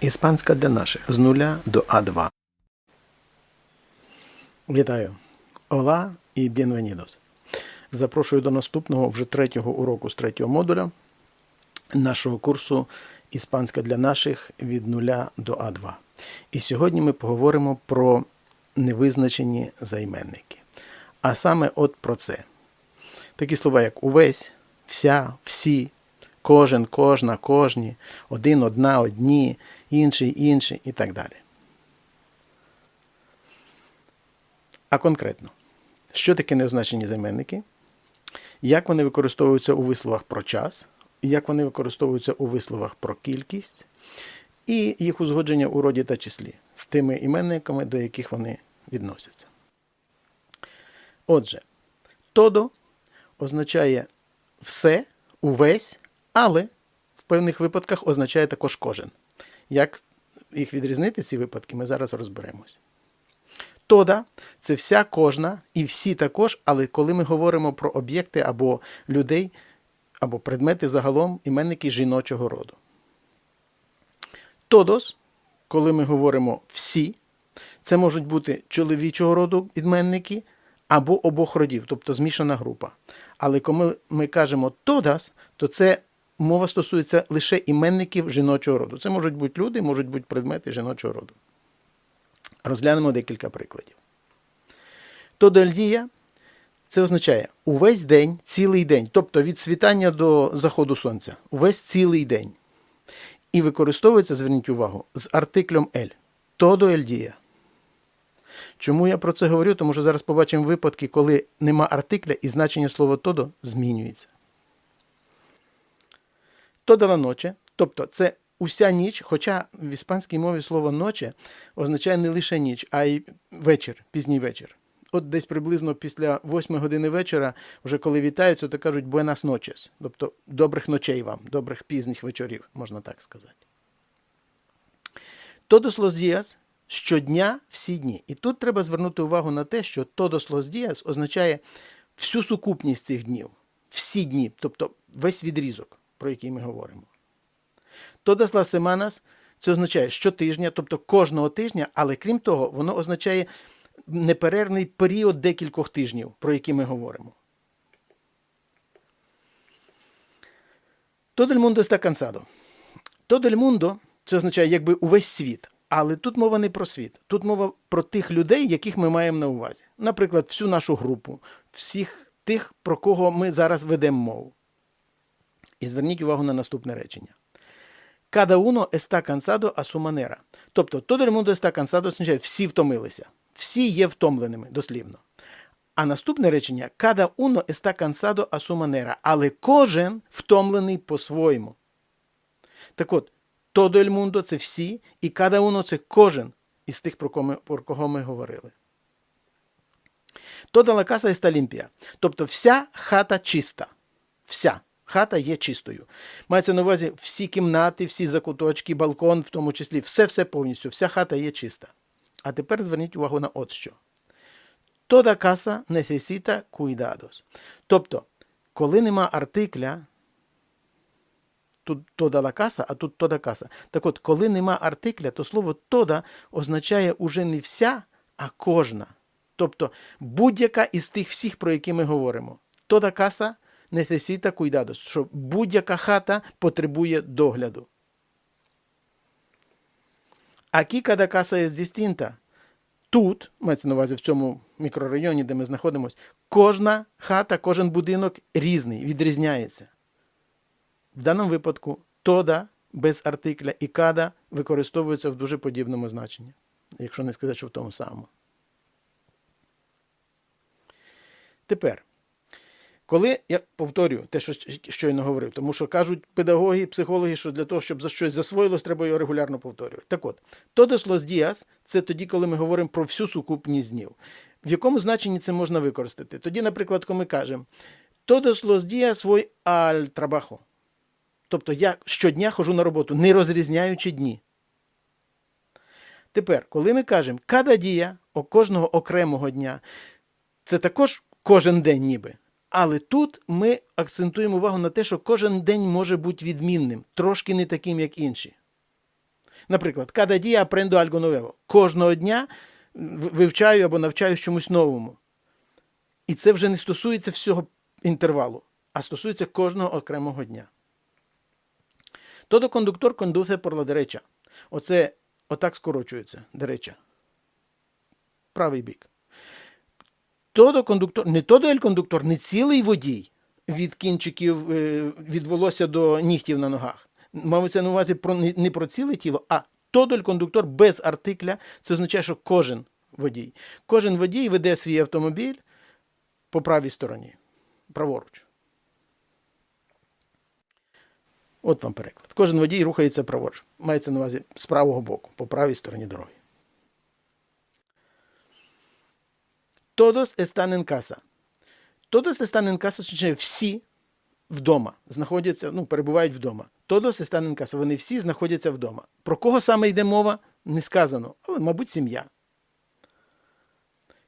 Іспанська для наших з нуля до А2. Вітаю. Ола і bienvenidos. Запрошую до наступного вже третього уроку з третього модуля нашого курсу Іспанська для наших від нуля до А2. І сьогодні ми поговоримо про невизначені займенники. А саме от про це. Такі слова, як увесь, вся, всі, кожен, кожна, кожні, один, одна, одні, інший, інший і так далі. А конкретно, що таке неозначені займенники? Як вони використовуються у висловах про час, як вони використовуються у висловах про кількість, і їх узгодження у роді та числі з тими іменниками, до яких вони відносяться. Отже, тодо означає все, увесь, але в певних випадках означає також кожен. Як їх відрізнити, ці випадки, ми зараз розберемось. Тода це вся кожна і всі також, але коли ми говоримо про об'єкти або людей, або предмети загалом іменники жіночого роду. Тодос, коли ми говоримо всі, це можуть бути чоловічого роду іменники або обох родів, тобто змішана група. Але коли ми кажемо тодас, то це мова стосується лише іменників жіночого роду. Це можуть бути люди, можуть бути предмети жіночого роду. Розглянемо декілька прикладів. Тодельдія це означає увесь день, цілий день, тобто від світання до заходу сонця, увесь цілий день. І використовується, зверніть увагу, з артиклем «ель». Тодо. Чому я про це говорю? Тому що зараз побачимо випадки, коли нема артикля і значення слова тодо змінюється. Тода ла ноче, тобто це уся ніч, хоча в іспанській мові слово ноче означає не лише ніч, а й вечір, пізній вечір. От десь приблизно після 8 години вечора, вже коли вітаються, то кажуть «buenas noches», тобто добрих ночей вам, добрих пізніх вечорів, можна так сказати. Todos los días – щодня, всі дні. І тут треба звернути увагу на те, що todos los días означає всю сукупність цих днів, всі дні, тобто весь відрізок, про який ми говоримо. Todas las semanas – це означає щотижня, тобто кожного тижня, але крім того, воно означає неперервний період декількох тижнів, про які ми говоримо. Todo el mundo está cansado. Todo el mundo – це означає якби увесь світ. Але тут мова не про світ. Тут мова про тих людей, яких ми маємо на увазі. Наприклад, всю нашу групу, всіх тих, про кого ми зараз ведемо мову. І зверніть увагу на наступне речення. Cada uno está cansado a. Тобто, todo el mundo означає всі втомилися. Всі є втомленими, дослівно. А наступне речення cada uno está cansado a. Але кожен втомлений по-своєму. Так от, todo це всі, і cada uno – це кожен із тих, про кого ми, говорили. Toda la casa está. Тобто вся хата чиста. Вся хата є чистою. Мається на увазі всі кімнати, всі закуточки, балкон, в тому числі, все-все повністю, вся хата є чиста. А тепер зверніть увагу на от що. Toda casa necesita cuidados. Тобто, коли нема артикля, тут toda la casa, а тут toda casa. Так от, коли нема артикля, то слово toda означає уже не вся, а кожна. Тобто будь-яка із тих всіх, про які ми говоримо. Toda casa necesita cuidados, що будь-яка хата потребує догляду. Aquí cada casa es distinta. Тут, мається на увазі в цьому мікрорайоні, де ми знаходимося, кожна хата, кожен будинок різний, відрізняється. В даному випадку тода без артикля і када використовуються в дуже подібному значенні, якщо не сказати, що в тому самому. Тепер, коли я повторюю те, що щойно говорив, тому що кажуть педагоги, психологи, що для того, щоб за щось засвоїлось, треба його регулярно повторювати. Так от, todos los días – це тоді, коли ми говоримо про всю сукупність днів. В якому значенні це можна використати? Тоді, наприклад, коли ми кажемо todos los días voy al trabajo. Тобто я щодня хожу на роботу, не розрізняючи дні. Тепер, коли ми кажемо cada día, о кожного окремого дня, це також кожен день ніби. Але тут ми акцентуємо увагу на те, що кожен день може бути відмінним, трошки не таким, як інші. Наприклад, cada día aprendo algo nuevo. Кожного дня вивчаю або навчаюсь чомусь новому. І це вже не стосується всього інтервалу, а стосується кожного окремого дня. Todo conductor conduce por la derecha. Оце отак скорочується. Дереча. Правий бік. Todo conductor, не todo el conductor, не цілий водій від кінчиків, е, від волосся до нігтів на ногах. Мовиться на увазі про, не, про ціле тіло, а el conductor без артикля. Це означає, що кожен водій. Кожен водій веде свій автомобіль по правій стороні, праворуч. От вам переклад. Кожен водій рухається праворуч. Мається на увазі з правого боку, по правій стороні дороги. Todos están en casa. Todos están en casa означає всі вдома знаходяться, ну, перебувають вдома. Todos están en casa. Вони всі знаходяться вдома. Про кого саме йде мова, не сказано, але, мабуть, сім'я.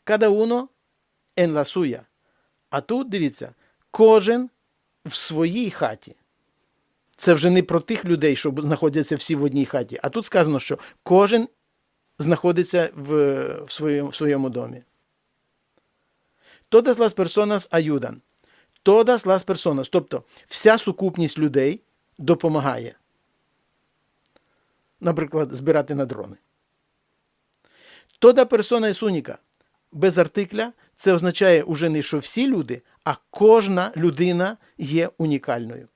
Cada uno en la suya. А тут, дивіться, кожен в своїй хаті. Це вже не про тих людей, що знаходяться всі в одній хаті. А тут сказано, що кожен знаходиться в, в, своєму, в своєму домі. Todas las personas ayudan. Todas las personas. Тобто вся сукупність людей допомагає. Наприклад, збирати на дрони. Toda persona es única. Без артикля це означає уже не що всі люди, а кожна людина є унікальною.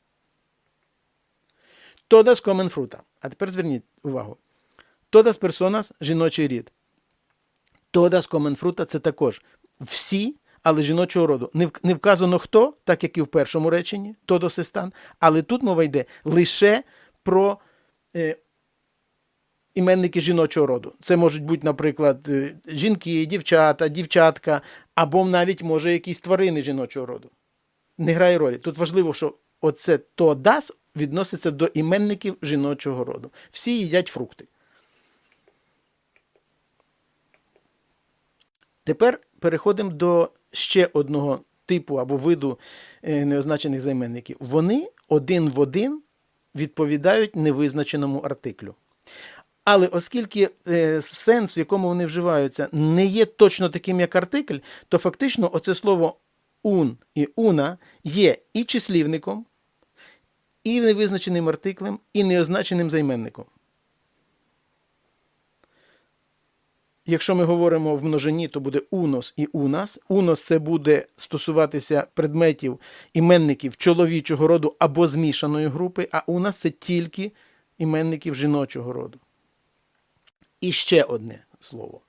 Todas comen fruta. А тепер зверніть увагу. Todas personas – жіночий рід. Todas comen fruta – це також всі, але жіночого роду. Не, вказано хто, так як і в першому реченні, están, але тут мова йде лише про е, іменники жіночого роду. Це можуть бути, наприклад, е, жінки, дівчата, дівчатка, або навіть може якісь тварини жіночого роду. Не грає ролі. Тут важливо, що оце то дас відноситься до іменників жіночого роду. Всі їдять фрукти. Тепер переходимо до ще одного типу або виду е, неозначених займенників. Вони один в один відповідають невизначеному артиклю. Але оскільки е, сенс, в якому вони вживаються, не є точно таким, як артикль, то фактично оце слово ун і уна є і числівником, і невизначеним артиклем, і неозначеним займенником. Якщо ми говоримо в множині, то буде унос і унас. Унос це буде стосуватися предметів іменників чоловічого роду або змішаної групи, а унас це тільки іменників жіночого роду. І ще одне слово.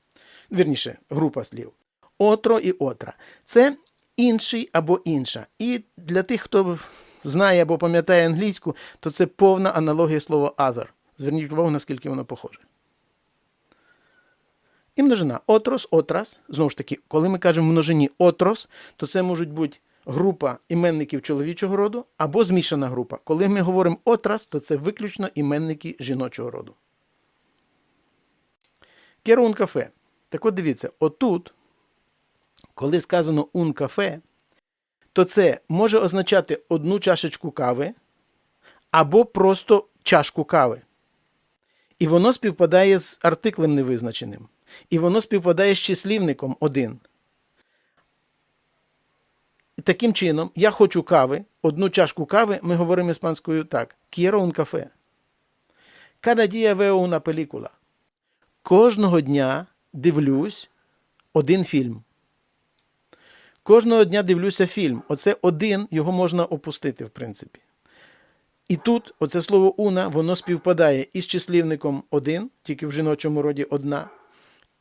Вірніше, група слів. Отро і отра. Це інший або інша. І для тих, хто знає або пам'ятає англійську, то це повна аналогія слова other. Зверніть увагу, наскільки воно похоже. І множина отрос, отрас. Знову ж таки, коли ми кажемо множині отрос, то це можуть бути група іменників чоловічого роду або змішана група. Коли ми говоримо отрас, то це виключно іменники жіночого роду. Un кафе. Так от дивіться, отут, коли сказано un кафе, то це може означати одну чашечку кави або просто чашку кави. І воно співпадає з артиклем невизначеним. І воно співпадає з числівником один. Таким чином, я хочу кави, одну чашку кави, ми говоримо іспанською так: Quiero un café. Cada película. Кожного дня дивлюсь один фільм. Кожного дня дивлюся фільм. Оце один, його можна опустити, в принципі. І тут оце слово уна, воно співпадає із числівником один, тільки в жіночому роді одна,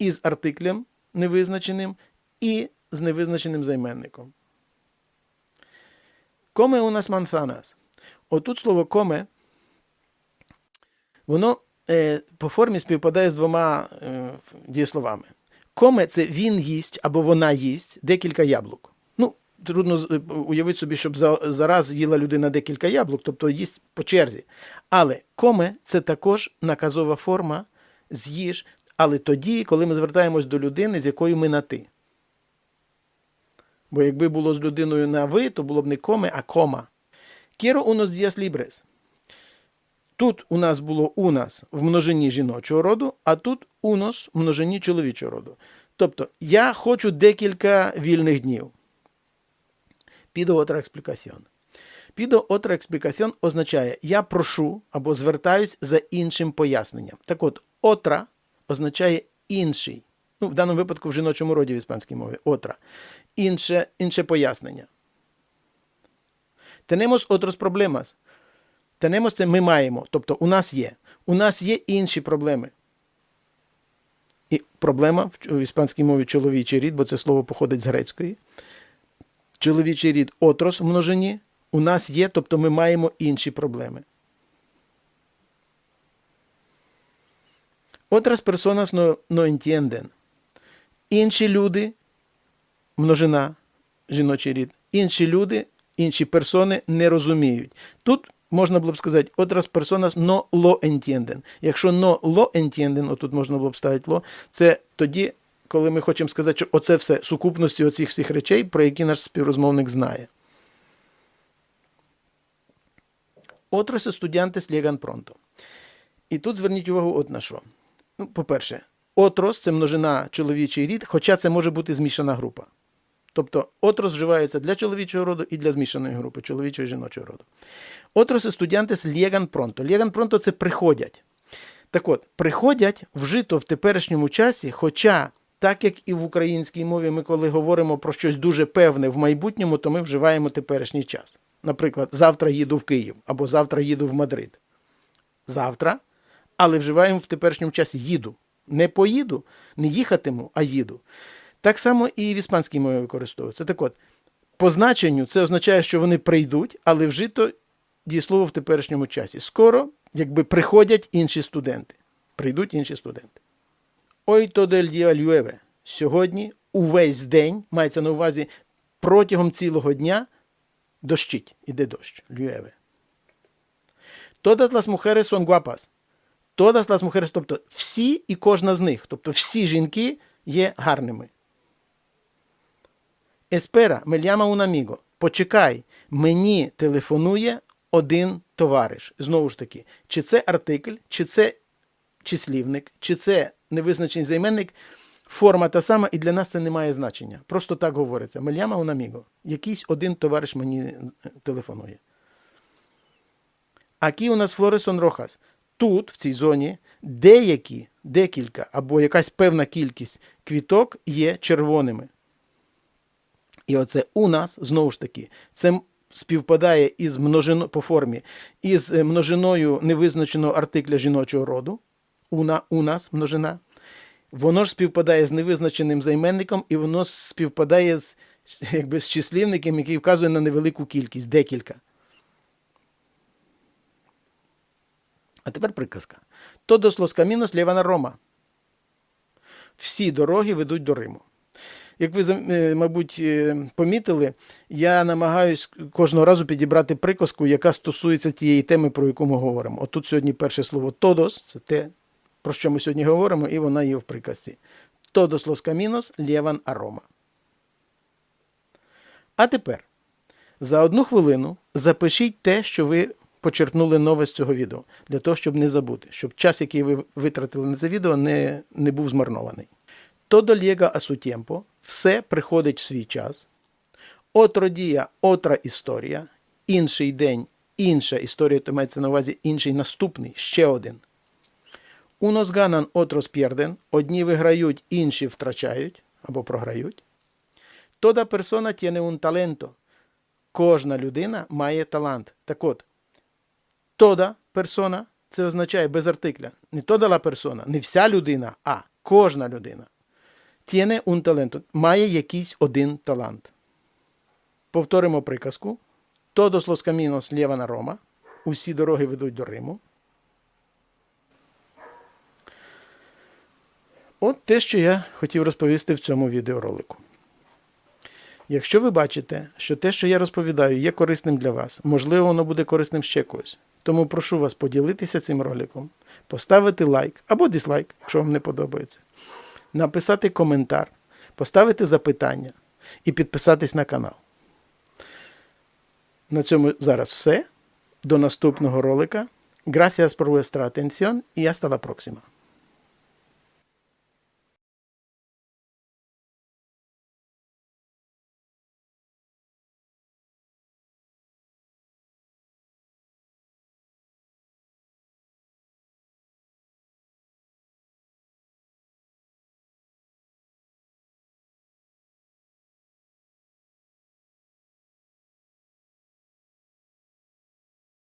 і з артиклем невизначеним, і з невизначеним займенником. Коме у нас манзанас. Отут слово коме, воно е, по формі співпадає з двома е, дієсловами. Коме це він їсть або вона їсть декілька яблук. Ну, трудно е, уявити собі, щоб за, зараз їла людина декілька яблук, тобто їсть по черзі. Але коме це також наказова форма з'їж, але тоді, коли ми звертаємось до людини, з якою ми на ти. Бо якби було з людиною на ви, то було б не коме, а кома. Quiero unos días libres. Тут у нас було у нас в множині жіночого роду, а тут унос в множині чоловічого роду. Тобто я хочу декілька вільних днів. Підо отра експлікаціон. Підо отра експлікаціон означає я прошу або звертаюсь за іншим поясненням. Так от, отра означає інший. Ну, в даному випадку в жіночому роді в іспанській мові отра. Інше, інше пояснення. Tenemos otros problemas. Tenemos це ми маємо. Тобто у нас є. У нас є інші проблеми. І проблема в іспанській мові чоловічий рід, бо це слово походить з грецької. Чоловічий рід отрос в множині. У нас є, тобто ми маємо інші проблеми. Otras personas no, no entienden. Інші люди, множина, жіночий рід, інші люди, інші персони не розуміють. Тут можна було б сказати, otras personas no lo entienden. Якщо no lo entienden, отут можна було б ставити lo, це тоді, коли ми хочемо сказати, що оце все сукупності оцих всіх речей, про які наш співрозмовник знає. Otros estudiantes llegan pronto. І тут зверніть увагу от на що. Ну, по-перше, отрос це множина чоловічий рід, хоча це може бути змішана група. Тобто отрос вживається для чоловічого роду і для змішаної групи, чоловічого і жіночого роду. Отрос estudiantes llegan pronto. Llegan pronto – це приходять. Так от, приходять вжито в теперішньому часі, хоча, так як і в українській мові, ми коли говоримо про щось дуже певне в майбутньому, то ми вживаємо теперішній час. Наприклад, завтра їду в Київ або завтра їду в Мадрид. Завтра, але вживаємо в теперішньому часі їду. Не поїду, не їхатиму, а їду. Так само і в іспанській мові використовується. Так от, по значенню це означає, що вони прийдуть, але вжито дієслово в теперішньому часі. Скоро, якби приходять інші студенти. Прийдуть інші студенти. El día llueve. Сьогодні увесь день, мається на увазі протягом цілого дня дощить. Іде дощ. Llueve. Todas las mujeres son guapas. Todas las mujeres, тобто всі і кожна з них, тобто всі жінки є гарними. Espera, me llama un amigo. Почекай, мені телефонує один товариш. Знову ж таки, чи це артикль, чи це числівник, чи це невизначений займенник, форма та сама, і для нас це не має значення. Просто так говориться. Me llama un amigo. Якийсь один товариш мені е, телефонує. Aquí у нас Флоресон Рохас. Тут, в цій зоні, деякі, декілька або якась певна кількість квіток є червоними. І оце у нас, знову ж таки, це співпадає із множино, по формі, із е, множиною невизначеного артикля жіночого роду. Уна, у нас множина. Воно ж співпадає з невизначеним займенником, і воно співпадає з, якби, з числівником, який вказує на невелику кількість, декілька. А тепер приказка. Todos los caminos llevan a Roma. Всі дороги ведуть до Риму. Як ви, е, мабуть, е, помітили, я намагаюсь кожного разу підібрати приказку, яка стосується тієї теми, про яку ми говоримо. От тут сьогодні перше слово todos, це те, про що ми сьогодні говоримо, і вона є в приказці. Los caminos llevan a А тепер за одну хвилину запишіть те, що ви почерпнули нове з цього відео, для того, щоб не забути, щоб час, який ви витратили на це відео, не, не був змарнований. Llega a su все приходить в свій час. Día, otra історія, інший день, інша історія, то мається на увазі інший наступний, ще один. Ganan, otros pierden, одні виграють, інші втрачають або програють. Toda persona tiene un. Кожна людина має талант. Так от, тода персона це означає без артикля. Не toda la persona, не вся людина, а кожна людина. Tiene un talento. Має якийсь один талант. Повторимо приказку. Todos los caminos llevan a Roma. Усі дороги ведуть до Риму. От те, що я хотів розповісти в цьому відеоролику. Якщо ви бачите, що те, що я розповідаю, є корисним для вас, можливо, воно буде корисним ще когось. Тому прошу вас поділитися цим роликом, поставити лайк або дизлайк, якщо вам не подобається, написати коментар, поставити запитання і підписатись на канал. На цьому зараз все. До наступного ролика. Gracias por vuestra atención y hasta la próxima.